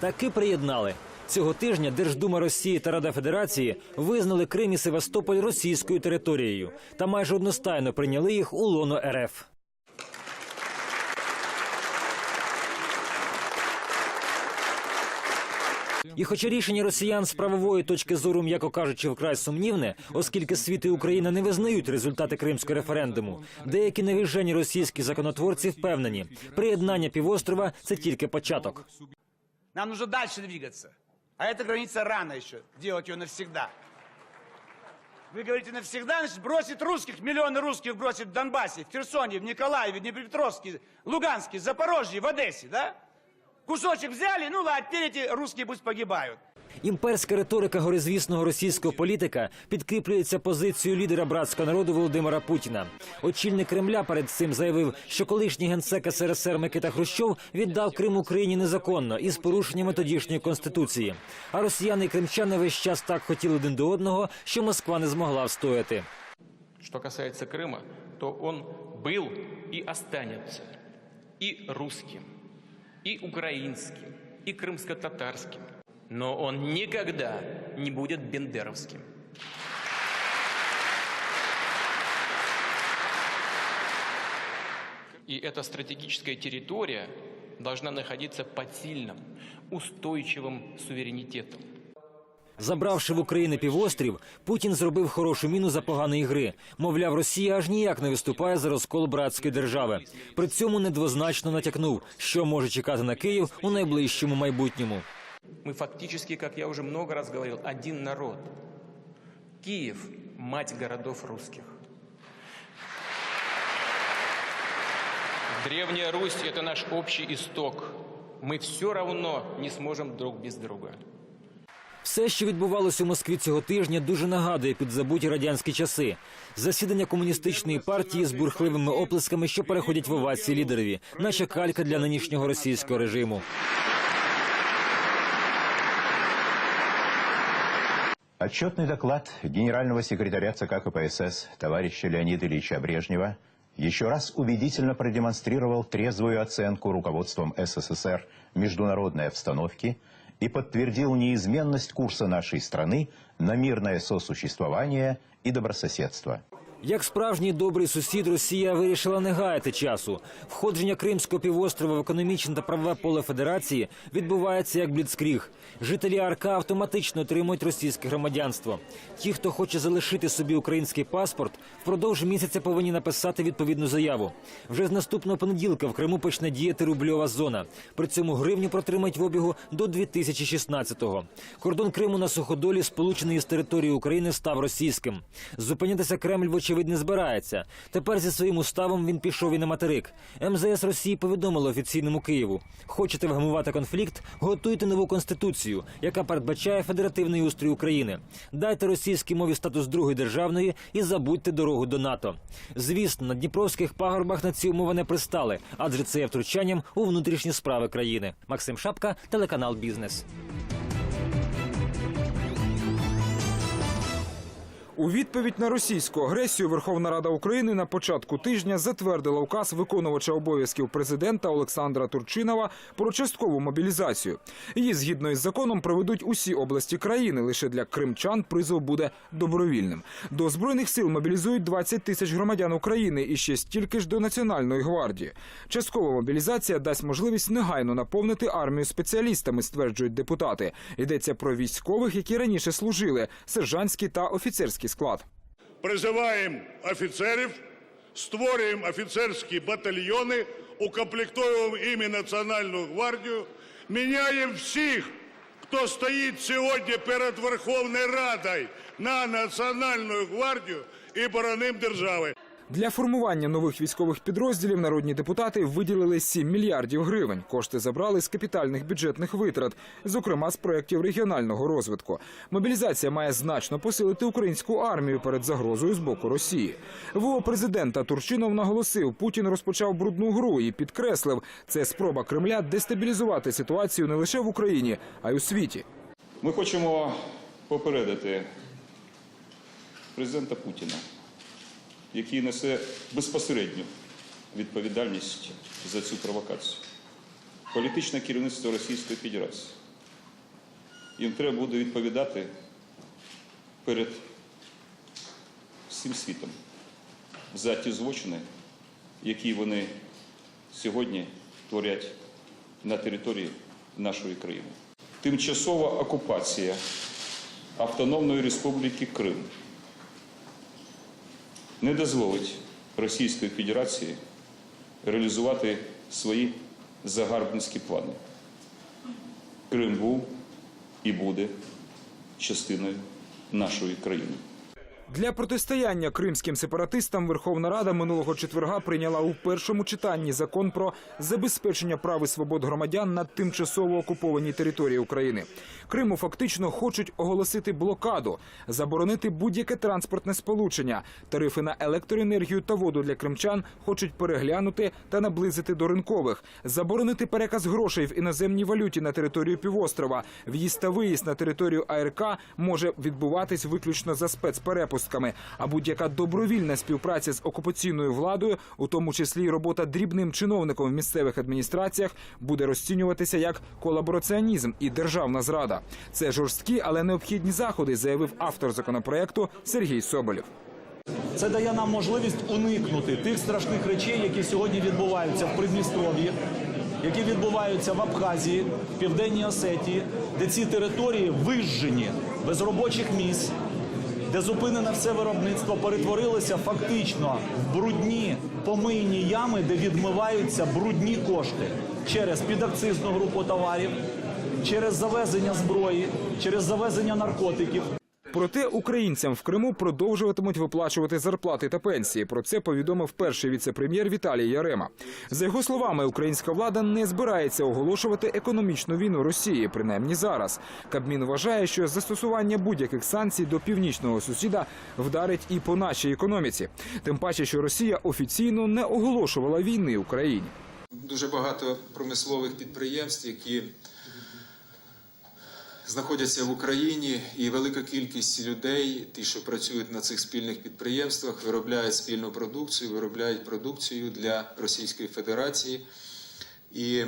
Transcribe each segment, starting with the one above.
Таки приєднали. Цього тижня Держдума Росії та Рада Федерації визнали Крим і Севастополь російською територією та майже одностайно прийняли їх у лоно РФ. І хоча рішення росіян з правової точки зору, м'яко кажучи, вкрай сумнівне, оскільки світ і Україна не визнають результати кримського референдуму, деякі невіжені російські законотворці впевнені, приєднання півострова це тільки початок. Нам нужно дальше двигаться. А эта граница рано еще. Делать ее навсегда. Вы говорите навсегда, значит бросить русских, миллионы русских бросить в Донбассе, в Херсоне, в Николаеве, в Днепропетровске, Луганске, Запорожье, в Одессе, да? Кусочек взяли, ну ладно, теперь эти русские пусть погибают. Імперська риторика горизвісного російського політика підкріплюється позицією лідера братського народу Володимира Путіна. Очільник Кремля перед цим заявив, що колишній генсек СРСР Микита Хрущов віддав Крим Україні незаконно і з порушеннями тодішньої конституції. А росіяни і кримчани весь час так хотіли один до одного, що Москва не змогла встояти. Что касается Крыма, то он был и останется и русским, и украинским, и крымско-татарским. Но он никогда не будет бендеровским. И эта стратегическая территория должна находиться под сильным, устойчивым суверенитетом. Забравши в України півострів, Путін зробив хорошу міну за поганої гри. Мовляв, Росія аж ніяк не виступає за розкол братської держави. При цьому недвозначно натякнув, що може чекати на Київ у найближчому майбутньому. Мы фактически, как я уже много раз говорил, один народ. Киев – мать городов русских. Древняя Русь – это наш общий исток. Мы все равно не сможем друг без друга. Все, що відбувалося у Москві цього тижня, дуже нагадує підзабуті радянські часи. Засідання комуністичної партії з бурхливими оплесками, що переходять в овації лідерові, наче калька для нинішнього російського режиму. Отчетный доклад генерального секретаря ЦК КПСС товарища Леонида Ильича Брежнева еще раз убедительно продемонстрировал трезвую оценку руководством СССР международной обстановки и подтвердил неизменность курса нашей страны на мирное сосуществование и добрососедство. Як справжній добрий сусід, Росія вирішила не гаяти часу. Входження Кримського півострова в економічне та правове поле федерації відбувається як бліцкріг. Жителі АРК автоматично отримують російське громадянство. Ті, хто хоче залишити собі український паспорт, впродовж місяця повинні написати відповідну заяву. Вже з наступного понеділка в Криму почне діяти рубльова зона. При цьому гривню протримають в обігу до 2016-го. Кордон Криму на суходолі, сполучений із територією України, став російським. Зупинятися Кремль, вочевидь, не збирається. Тепер зі своїм уставом він пішов і на материк. МЗС Росії повідомило офіційному Києву: хочете вгамувати конфлікт, готуйте нову конституцію, яка передбачає федеративний устрій України. Дайте російській мові статус другої державної і забудьте дорогу до НАТО. Звісно, на дніпровських пагорбах на ці умови не пристали, адже це є втручанням у внутрішні справи країни. Максим Шапка, телеканал Бізнес. У відповідь на російську агресію Верховна Рада України на початку тижня затвердила указ виконувача обов'язків президента Олександра Турчинова про часткову мобілізацію. Її згідно із законом проведуть усі області країни. Лише для кримчан призов буде добровільним. До збройних сил мобілізують 20 тисяч громадян України і ще стільки ж до Національної гвардії. Часткова мобілізація дасть можливість негайно наповнити армію спеціалістами, стверджують депутати. Йдеться про військових, які раніше служили, сержантський та офіцерський склад. призиваємо офіцерів, створюємо офіцерські батальйони, укомплектовуємо імі Національну гвардію, міняємо всіх, хто стоїть сьогодні перед Верховною Радою на Національну гвардію і бороним держави. Для формування нових військових підрозділів народні депутати виділили 7 мільярдів гривень. Кошти забрали з капітальних бюджетних витрат, зокрема з проєктів регіонального розвитку. Мобілізація має значно посилити українську армію перед загрозою з боку Росії. ВО президента Турчинов наголосив, Путін розпочав брудну гру і підкреслив, це спроба Кремля дестабілізувати ситуацію не лише в Україні, а й у світі. Ми хочемо попередити президента Путіна, який несе безпосередню відповідальність за цю провокацію. Політичне керівництво Російської Федерації їм треба буде відповідати перед всім світом за ті злочини, які вони сьогодні творять на території нашої країни. Тимчасова окупація Автономної Республіки Крим не дозволить Російської Федерації реалізувати свої загарбницькі плани. Крим був і буде частиною нашої країни. Для протистояння кримським сепаратистам Верховна Рада минулого четверга прийняла у першому читанні закон про забезпечення прав і свобод громадян на тимчасово окупованій території України. Криму фактично хочуть оголосити блокаду, заборонити будь-яке транспортне сполучення. Тарифи на електроенергію та воду для кримчан хочуть переглянути та наблизити до ринкових, заборонити переказ грошей в іноземній валюті на територію півострова. В'їзд та виїзд на територію АРК може відбуватись виключно за спецперепустками. А будь-яка добровільна співпраця з окупаційною владою, у тому числі й робота дрібним чиновником в місцевих адміністраціях, буде розцінюватися як колабораціонізм і державна зрада. Це жорсткі, але необхідні заходи, заявив автор законопроекту Сергій Соболєв. Це дає нам можливість уникнути тих страшних речей, які сьогодні відбуваються в Придністров'ї, які відбуваються в Абхазії, в Південній Осетії, де ці території вижжені без робочих місць, де зупинене все виробництво перетворилося фактично в брудні помийні ями, де відмиваються брудні кошти через підакцизну групу товарів, через завезення зброї, через завезення наркотиків. Проте українцям в Криму продовжуватимуть виплачувати зарплати та пенсії. Про це повідомив перший віце-прем'єр Віталій Ярема. За його словами, українська влада не збирається оголошувати економічну війну Росії, принаймні зараз. Кабмін вважає, що застосування будь-яких санкцій до північного сусіда вдарить і по нашій економіці. Тим паче, що Росія офіційно не оголошувала війни Україні. Дуже багато промислових підприємств, які знаходяться в Україні, і велика кількість людей, ті, що працюють на цих спільних підприємствах, виробляють спільну продукцію, виробляють продукцію для Російської Федерації. І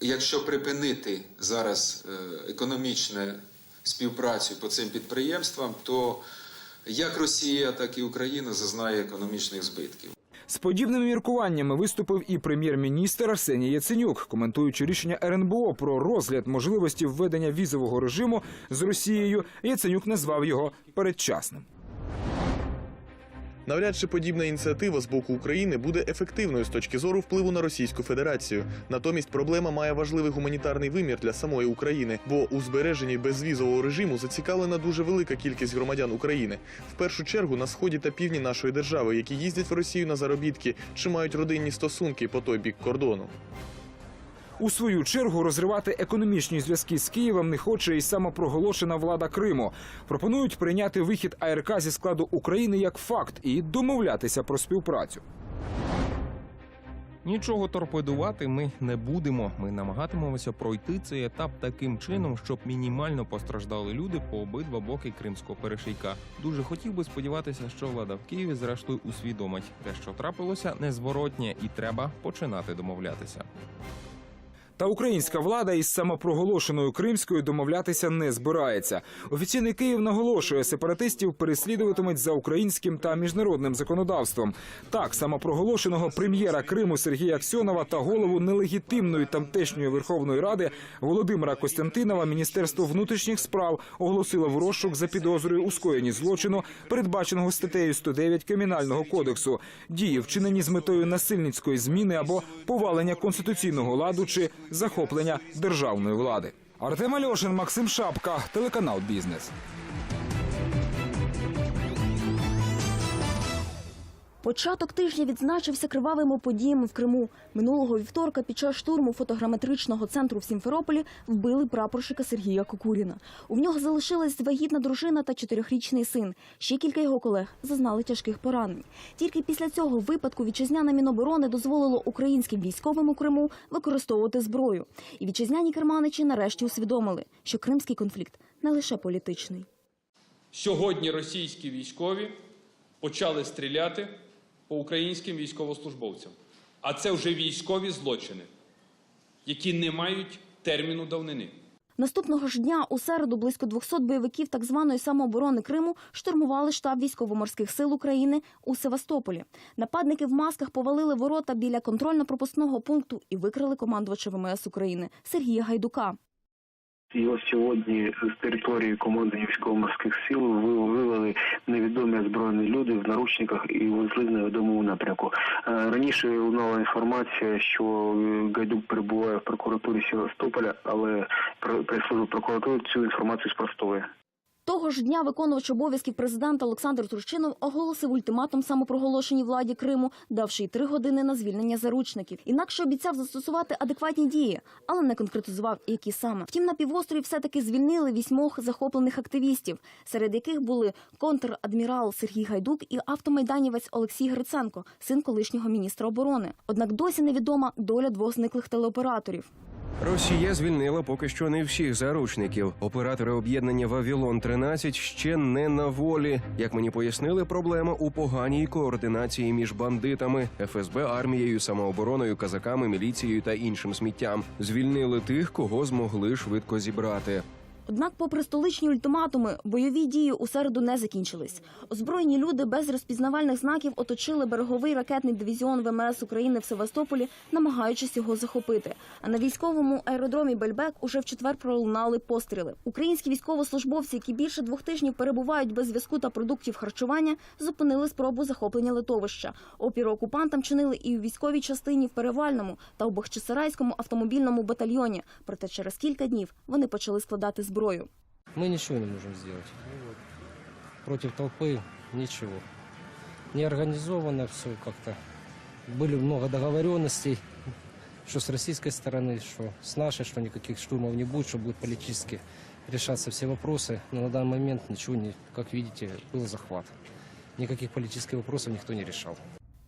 якщо припинити зараз е, економічну співпрацю по цим підприємствам, то як Росія, так і Україна зазнає економічних збитків. З подібними міркуваннями виступив і прем'єр-міністр Арсеній Яценюк, коментуючи рішення РНБО про розгляд можливості введення візового режиму з Росією. Яценюк назвав його передчасним. Навряд чи подібна ініціатива з боку України буде ефективною з точки зору впливу на Російську Федерацію. Натомість проблема має важливий гуманітарний вимір для самої України, бо у збереженні безвізового режиму зацікавлена дуже велика кількість громадян України. В першу чергу на сході та півдні нашої держави, які їздять в Росію на заробітки чи мають родинні стосунки по той бік кордону. У свою чергу розривати економічні зв'язки з Києвом не хоче і самопроголошена влада Криму. Пропонують прийняти вихід АРК зі складу України як факт і домовлятися про співпрацю. Нічого торпедувати ми не будемо. Ми намагатимемося пройти цей етап таким чином, щоб мінімально постраждали люди по обидва боки кримського перешийка. Дуже хотів би сподіватися, що влада в Києві зрештою усвідомить те, що трапилося, незворотнє, і треба починати домовлятися. Та українська влада із самопроголошеною кримською домовлятися не збирається. Офіційний Київ наголошує, сепаратистів переслідуватимуть за українським та міжнародним законодавством. Так, самопроголошеного прем'єра Криму Сергія Аксьонова та голову нелегітимної тамтешньої Верховної Ради Володимира Костянтинова Міністерство внутрішніх справ оголосило в розшук за підозрою у скоєнні злочину, передбаченого статтею 109 Кримінального кодексу, дії вчинені з метою насильницької зміни або повалення конституційного ладу чи захоплення державної влади. Артем Альошин, Максим Шапка, телеканал Бізнес. Початок тижня відзначився кривавими подіями в Криму. Минулого вівторка під час штурму фотограметричного центру в Сімферополі вбили прапорщика Сергія Кокуріна. У нього залишилась вагітна дружина та чотирьохрічний син. Ще кілька його колег зазнали тяжких поранень. Тільки після цього випадку вітчизняне Міноборони дозволило українським військовим у Криму використовувати зброю. І вітчизняні керманичі нарешті усвідомили, що кримський конфлікт не лише політичний. Сьогодні російські військові почали стріляти по українським військовослужбовцям. А це вже військові злочини, які не мають терміну давнини. Наступного ж дня у середу близько 200 бойовиків так званої самооборони Криму штурмували штаб військово-морських сил України у Севастополі. Нападники в масках повалили ворота біля контрольно-пропускного пункту і викрили командувача ВМС України Сергія Гайдука. Ось сьогодні з території командування військово-морських сил вивели невідомі озброєні люди в наручниках і везли в невідомому напрямку. Е, Раніше лунала інформація, що Гайдук перебуває в прокуратурі Севастополя, але пр- прес-служба прокуратури цю інформацію спростовує. Того ж дня виконувач обов'язків президента Олександр Турчинов оголосив ультиматум самопроголошеній владі Криму, давши й три години на звільнення заручників. Інакше обіцяв застосувати адекватні дії, але не конкретизував, які саме. Втім, на півострові все-таки звільнили вісьмох захоплених активістів, серед яких були контр-адмірал Сергій Гайдук і автомайданівець Олексій Гриценко, син колишнього міністра оборони. Однак досі невідома доля двох зниклих телеоператорів. Росія звільнила поки що не всіх заручників. Оператори об'єднання Вавілон 13 ще не на волі. Як мені пояснили, проблема у поганій координації між бандитами, ФСБ, армією, самообороною, казаками, міліцією та іншим сміттям. Звільнили тих, кого змогли швидко зібрати. Однак, попри столичні ультиматуми, бойові дії у середу не закінчились. Озброєні люди без розпізнавальних знаків оточили береговий ракетний дивізіон ВМС України в Севастополі, намагаючись його захопити. А на військовому аеродромі Бельбек уже в четвер пролунали постріли. Українські військовослужбовці, які більше двох тижнів перебувають без зв'язку та продуктів харчування, зупинили спробу захоплення литовища. Опір окупантам чинили і у військовій частині в Перевальному та у Бахчисарайському автомобільному батальйоні. Проте через кілька днів вони почали складати зброю. зброю. Ми нічого не можем сделать против толпы ничего. Не організовано все как-то были много договоренностей, что с российской стороны, что с нашей, что никаких штурмов не будет, что будуть политически решаться все вопросы. Но на данный момент ничего не, как видите, был захват. Никаких политических вопросов никто не решал.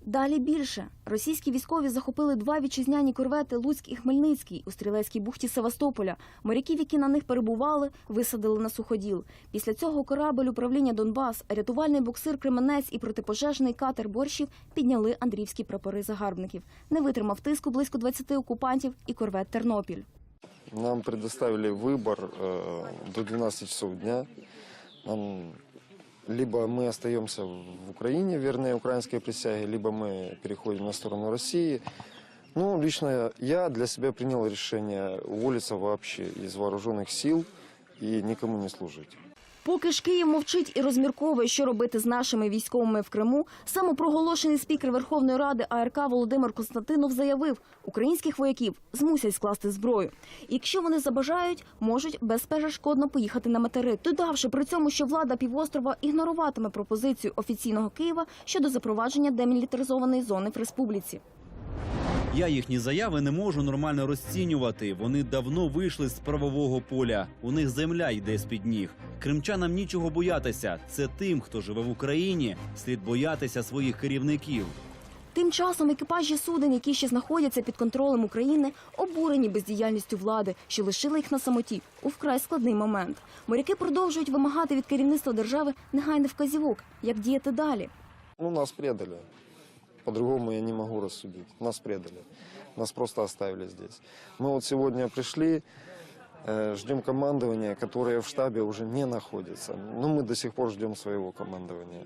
Далі більше. Російські військові захопили два вітчизняні корвети Луцьк і Хмельницький у стрілецькій бухті Севастополя. Моряків, які на них перебували, висадили на суходіл. Після цього корабель управління Донбас, рятувальний буксир Кременець і протипожежний катер Борщів підняли андрівські прапори загарбників. Не витримав тиску близько 20 окупантів і корвет Тернопіль. Нам предоставили выбор э, до 12 часов дня. Нам либо мы остаемся в Украине, верные украинской присяге, либо мы переходим на сторону России. Ну, лично я для себя принял решение уволиться вообще из вооруженных сил и никому не служить. Поки ж Київ мовчить і розмірковує, що робити з нашими військовими в Криму, самопроголошений спікер Верховної Ради АРК Володимир Константинов заявив, українських вояків змусять скласти зброю. Якщо вони забажають, можуть безперешкодно поїхати на материк, додавши при цьому, що влада півострова ігноруватиме пропозицію офіційного Києва щодо запровадження демілітаризованої зони в республіці. Я їхні заяви не можу нормально розцінювати. Вони давно вийшли з правового поля. У них земля йде з під ніг. Кримчанам нічого боятися. Це тим, хто живе в Україні, слід боятися своїх керівників. Тим часом екіпажі суден, які ще знаходяться під контролем України, обурені бездіяльністю влади, що лишила їх на самоті у вкрай складний момент. Моряки продовжують вимагати від керівництва держави негайних вказівок, як діяти далі. Ну, нас предали. По-другому я не могу рассудить. Нас предали. Нас просто оставили здесь. Мы вот сегодня пришли, э, ждем командования, которое в штабе уже не находится. Но мы до сих пор ждем своего командования.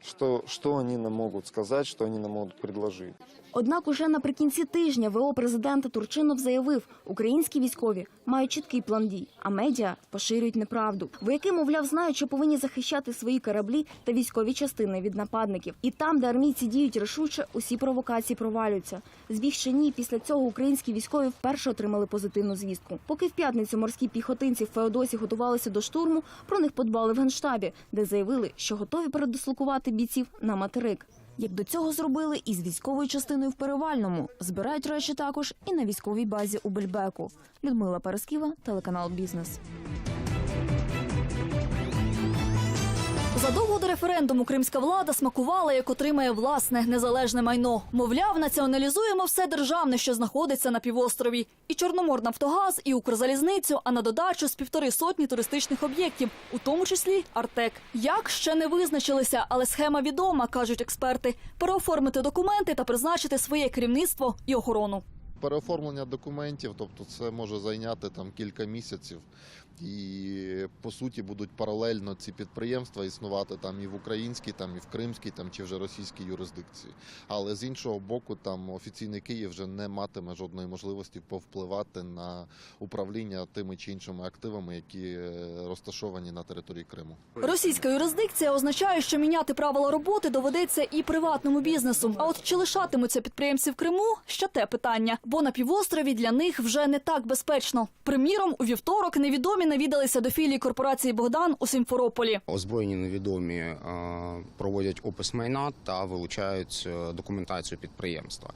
Что, что они нам могут сказать, что они нам могут предложить. Однак уже наприкінці тижня ВО президента Турчинов заявив, українські військові мають чіткий план дій, а медіа поширюють неправду. Вояки, мовляв, знають, що повинні захищати свої кораблі та військові частини від нападників. І там, де армійці діють рішуче, усі провокації провалюються. Звівши ні, після цього українські військові вперше отримали позитивну звістку. Поки в п'ятницю морські піхотинці в Феодосі готувалися до штурму, про них подбали в генштабі, де заявили, що готові передислокувати бійців на материк. Як до цього зробили і з військовою частиною в Перевальному. Збирають речі також і на військовій базі у Бельбеку. Людмила Парасківа, телеканал Бізнес. Задовго до референдуму кримська влада смакувала, як отримає власне незалежне майно. Мовляв, націоналізуємо все державне, що знаходиться на півострові. І Чорноморнафтогаз, і Укрзалізницю, а на додачу з півтори сотні туристичних об'єктів, у тому числі Артек. Як ще не визначилися, але схема відома, кажуть експерти. Переоформити документи та призначити своє керівництво і охорону. Переоформлення документів, тобто це може зайняти там кілька місяців, і по суті будуть паралельно ці підприємства існувати там і в українській, там і в кримській, там чи вже російській юрисдикції. Але з іншого боку, там офіційний Київ вже не матиме жодної можливості повпливати на управління тими чи іншими активами, які е, розташовані на території Криму. Російська юрисдикція означає, що міняти правила роботи доведеться і приватному бізнесу. А от чи лишатимуться підприємці в Криму ще те питання, бо на півострові для них вже не так безпечно. Приміром, у вівторок невідомі навідалися до філії корпорації Богдан у Сімферополі. Озброєні невідомі е, проводять опис майна та вилучають е, документацію підприємства.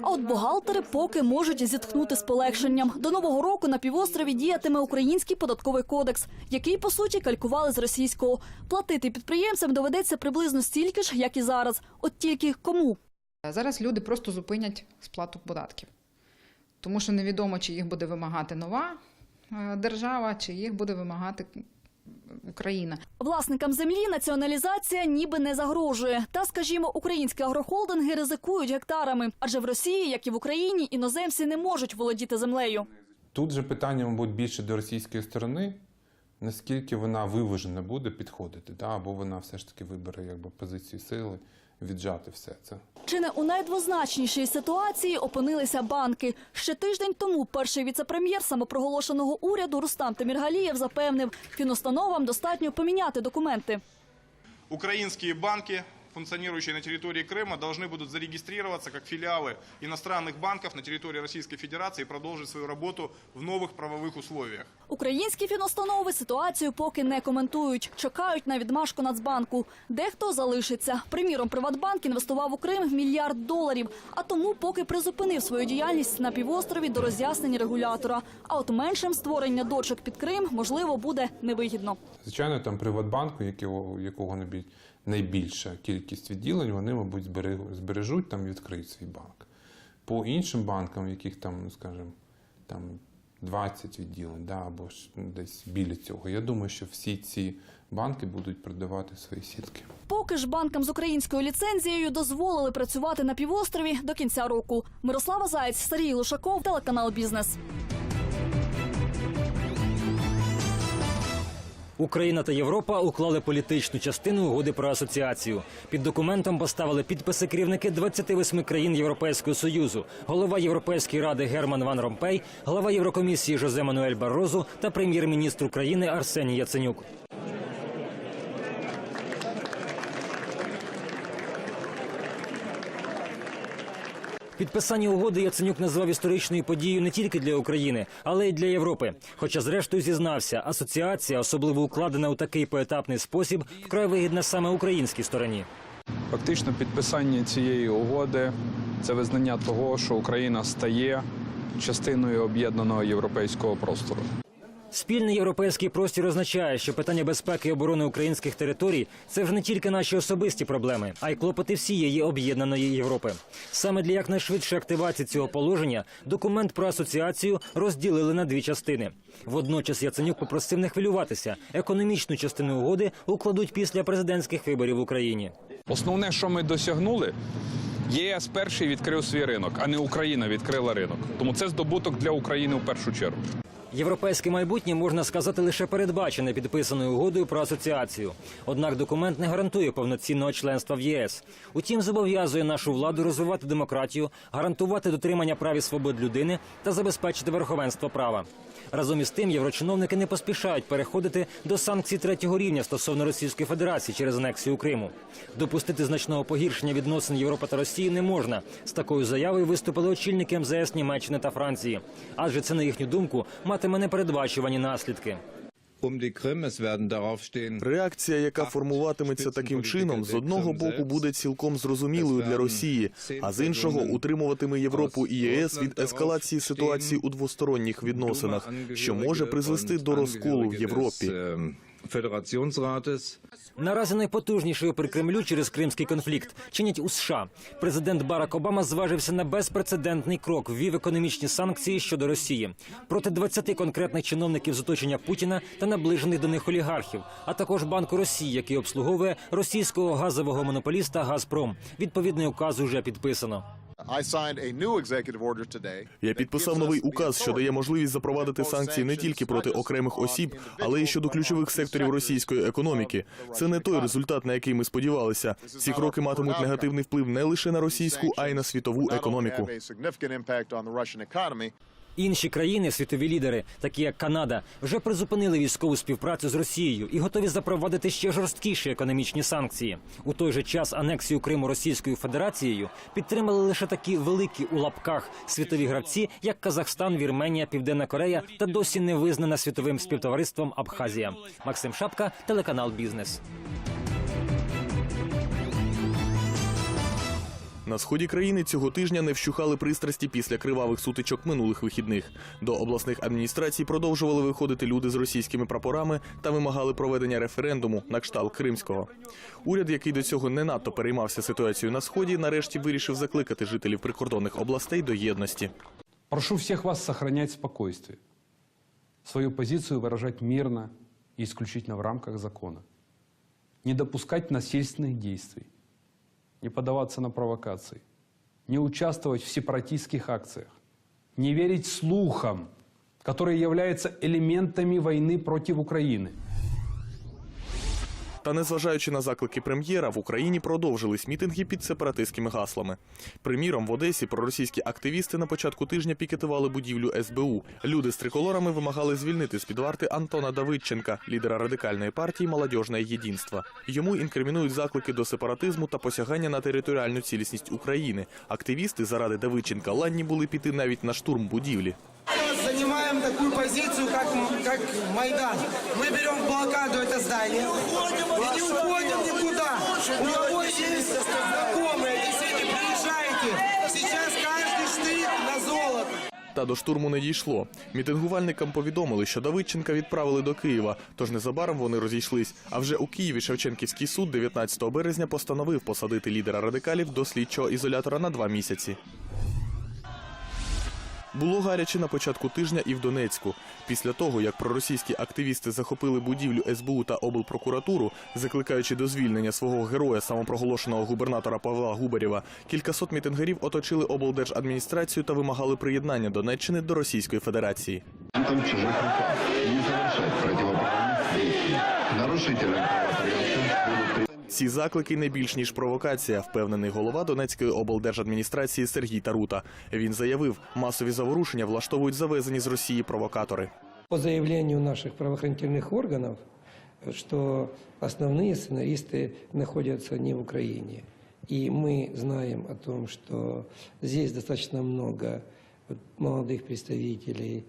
А от бухгалтери поки можуть зітхнути з полегшенням. До нового року на півострові діятиме український податковий кодекс, який по суті калькували з російського. Платити підприємцям доведеться приблизно стільки ж, як і зараз. От тільки кому. Зараз люди просто зупинять сплату податків, тому що невідомо, чи їх буде вимагати нова держава, чи їх буде вимагати Україна. Власникам землі націоналізація ніби не загрожує. Та, скажімо, українські агрохолдинги ризикують гектарами, адже в Росії, як і в Україні, іноземці не можуть володіти землею. Тут же питання, мабуть, більше до російської сторони, наскільки вона виважена буде підходити, да? або вона все ж таки вибере якби, позицію сили, віджати все це. Чи не у найдвозначнішій ситуації опинилися банки? Ще тиждень тому перший віцепрем'єр самопроголошеного уряду Рустам Теміргалієв запевнив, фінустановам достатньо поміняти документи. Українські банки, функционирующие на территории Крыма, должны будут зарегистрироваться как филиалы иностранных банков на территории Российской Федерации и продолжить свою работу в новых правовых условиях. Українські фінустанови ситуацію поки не коментують. Чекають на відмашку Нацбанку. Дехто залишиться. Приміром, Приватбанк інвестував у Крим мільярд доларів, а тому поки призупинив свою діяльність на півострові до роз'яснень регулятора. А от меншим створення дочок під Крим можливо буде невигідно. Звичайно, там Приватбанку, якого, якого найбіль- найбільша кількість відділень, вони, мабуть, збережуть там відкриють свій банк. По іншим банкам, яких там, ну, скажімо, там 20 відділень, да, або ж десь біля цього, я думаю, що всі ці банки будуть продавати свої сітки. Поки ж банкам з українською ліцензією дозволили працювати на півострові до кінця року. Мирослава Заєць, Сергій Лушаков, телеканал Бізнес. Україна та Європа уклали політичну частину угоди про асоціацію. Під документом поставили підписи керівники 28 країн Європейського союзу, голова Європейської ради Герман Ван Ромпей, глава Єврокомісії Жозе Мануель Баррозу та прем'єр-міністр України Арсеній Яценюк. Підписання угоди Яценюк назвав історичною подією не тільки для України, але й для Європи. Хоча, зрештою, зізнався, асоціація, особливо укладена у такий поетапний спосіб, вкрай вигідна саме українській стороні. Фактично, підписання цієї угоди це визнання того, що Україна стає частиною об'єднаного європейського простору. Спільний європейський простір означає, що питання безпеки і оборони українських територій це вже не тільки наші особисті проблеми, а й клопоти всієї об'єднаної Європи. Саме для якнайшвидшої активації цього положення документ про асоціацію розділили на дві частини. Водночас Яценюк попросив не хвилюватися. Економічну частину угоди укладуть після президентських виборів в Україні. Основне, що ми досягнули, ЄС перший відкрив свій ринок, а не Україна відкрила ринок. Тому це здобуток для України в першу чергу. Європейське майбутнє можна сказати лише передбачене підписаною угодою про асоціацію. Однак документ не гарантує повноцінного членства в ЄС. Утім, зобов'язує нашу владу розвивати демократію, гарантувати дотримання прав і свобод людини та забезпечити верховенство права. Разом із тим, єврочиновники не поспішають переходити до санкцій третього рівня стосовно Російської Федерації через анексію Криму. Допустити значного погіршення відносин Європи та Росії не можна. З такою заявою виступили очільники МЗС Німеччини та Франції, адже це на їхню думку матиме непередбачувані наслідки. Реакція, яка формуватиметься таким чином, з одного боку буде цілком зрозумілою для Росії, а з іншого утримуватиме Європу і ЄС від ескалації ситуації у двосторонніх відносинах, що може призвести до розколу в Європі. Наразі найпотужнішою при Кремлю через кримський конфлікт чинять у США. Президент Барак Обама зважився на безпрецедентний крок, ввів економічні санкції щодо Росії проти 20 конкретних чиновників з оточення Путіна та наближених до них олігархів, а також банку Росії, який обслуговує російського газового монополіста Газпром. Відповідний указ уже підписано. Я підписав новий указ, що дає можливість запровадити санкції не тільки проти окремих осіб, але й щодо ключових секторів російської економіки. Це не той результат, на який ми сподівалися. Ці кроки матимуть негативний вплив не лише на російську, а й на світову економіку. Інші країни, світові лідери, такі як Канада, вже призупинили військову співпрацю з Росією і готові запровадити ще жорсткіші економічні санкції. У той же час анексію Криму Російською Федерацією підтримали лише такі великі у лапках світові гравці, як Казахстан, Вірменія, Південна Корея та досі не визнана світовим співтовариством Абхазія. Максим Шапка, телеканал Бізнес. На сході країни цього тижня не вщухали пристрасті після кривавих сутичок минулих вихідних. До обласних адміністрацій продовжували виходити люди з російськими прапорами та вимагали проведення референдуму на кшталт кримського. Уряд, який до цього не надто переймався ситуацією на сході, нарешті вирішив закликати жителів прикордонних областей до єдності. Прошу всех вас сохранять спокойствие, свою позицию выражать мирно и исключительно в рамках закона, не допускать насильственных действий, не поддаваться на провокации, не участвовать в сепаратистских акциях, не верить слухам, которые являются элементами войны против Украины. та незважаючи на заклики прем'єра, в Україні продовжились мітинги під сепаратистськими гаслами. Приміром, в Одесі проросійські активісти на початку тижня пікетували будівлю СБУ. Люди з триколорами вимагали звільнити з під варти Антона Давидченка, лідера радикальної партії Молодіжне єдинство. Йому інкримінують заклики до сепаратизму та посягання на територіальну цілісність України. Активісти заради Давидченка ладні були піти навіть на штурм будівлі. занимаем такую позицию, как, как Майдан. Мы берем в блокаду это здание и не уходим никуда. У кого есть знакомые, если приезжайте, сейчас каждый штык на золото. Та до штурму не дійшло. Мітингувальникам повідомили, що Давидченка відправили до Києва, тож незабаром вони розійшлись. А вже у Києві Шевченківський суд 19 березня постановив посадити лідера радикалів до слідчого ізолятора на два місяці. Було гаряче на початку тижня і в Донецьку. Після того, як проросійські активісти захопили будівлю СБУ та облпрокуратуру, закликаючи до звільнення свого героя, самопроголошеного губернатора Павла Губарєва, кількасот мітингарів оточили облдержадміністрацію та вимагали приєднання Донеччини до Російської Федерації. Ці заклики не більш ніж провокація, впевнений голова Донецької облдержадміністрації Сергій Тарута. Він заявив, масові заворушення влаштовують завезені з Росії провокатори. По заявлению наших правоохранительных органов, что основные сценаристы находятся не в Украине. И мы знаем о том, что здесь достаточно много вот молодых представителей,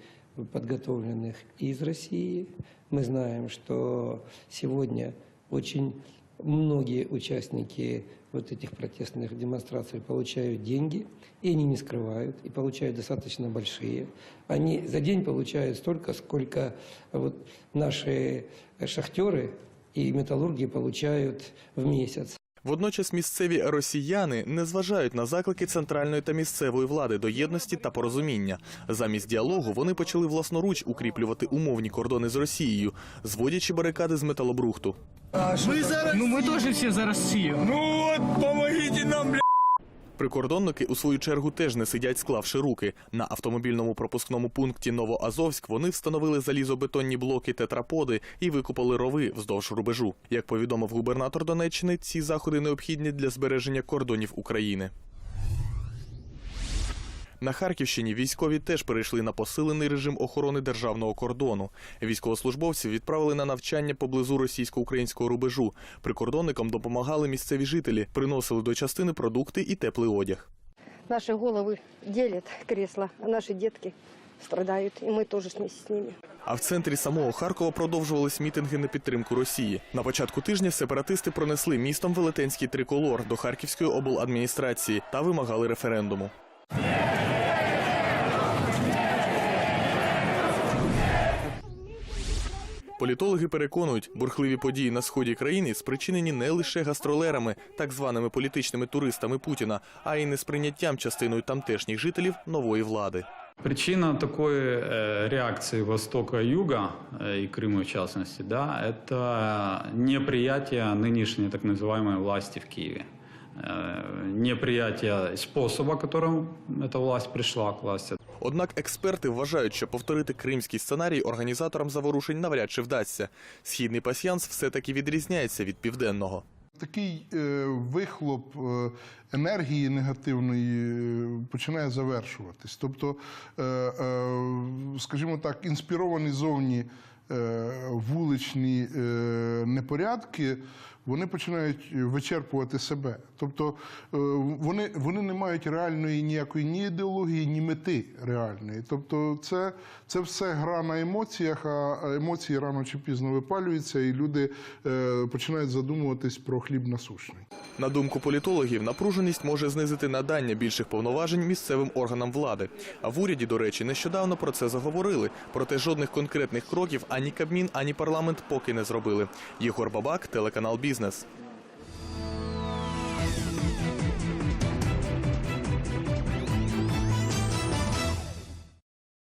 подготовленных из России. Мы знаем, что сегодня очень многие участники вот этих протестных демонстраций получают деньги, и они не скрывают, и получают достаточно большие. Они за день получают столько, сколько вот наши шахтеры и металлурги получают в месяц. Водночас місцеві росіяни не зважають на заклики центральної та місцевої влади до єдності та порозуміння. Замість діалогу вони почали власноруч укріплювати умовні кордони з Росією, зводячи барикади з металобрухту. Ми за Ну ми теж всі за Росію. Ну от помогіть нам, бля. Прикордонники у свою чергу теж не сидять, склавши руки. На автомобільному пропускному пункті Новоазовськ вони встановили залізобетонні блоки тетраподи і викопали рови вздовж рубежу. Як повідомив губернатор Донеччини, ці заходи необхідні для збереження кордонів України. На Харківщині військові теж перейшли на посилений режим охорони державного кордону. Військовослужбовців відправили на навчання поблизу російсько-українського рубежу. Прикордонникам допомагали місцеві жителі, приносили до частини продукти і теплий одяг. Наши головы делят кресла, а наши детки страдают, и мы тоже вместе с ними. А в центрі самого Харкова продовжувались мітинги на підтримку Росії. На початку тижня сепаратисти пронесли містом велетенський триколор до Харківської обладміністрації та вимагали референдуму. Політологи переконують, бурхливі події на сході країни спричинені не лише гастролерами, так званими політичними туристами Путіна, а й несприйняттям частиною тамтешніх жителів нової влади. Причина такой э, реакции Востока и Юга, э, и Крыма в частности, да, это неприятие нынешней так называемой власти в Киеве. э, неприятие способа, которым эта власть пришла к власти. Однак експерти вважають, що повторити кримський сценарій організаторам заворушень навряд чи вдасться. Східний пасьянс все-таки відрізняється від південного. Такий е, вихлоп е, енергії негативної е, починає завершуватись. Тобто, е, е, скажімо так, інспіровані зовні е, вуличні е, непорядки. вони починають вичерпувати себе. Тобто е, вони, вони не мають реальної ніякої ні ідеології, ні мети реальної. Тобто, це, це все гра на емоціях, а емоції рано чи пізно випалюються, і люди е, починають задумуватись про хліб насущний. На думку політологів, напруженість може знизити надання більших повноважень місцевим органам влади. А в уряді, до речі, нещодавно про це заговорили. Проте жодних конкретних кроків ані Кабмін, ані парламент поки не зробили. Єгор Бабак, телеканал Бізнес.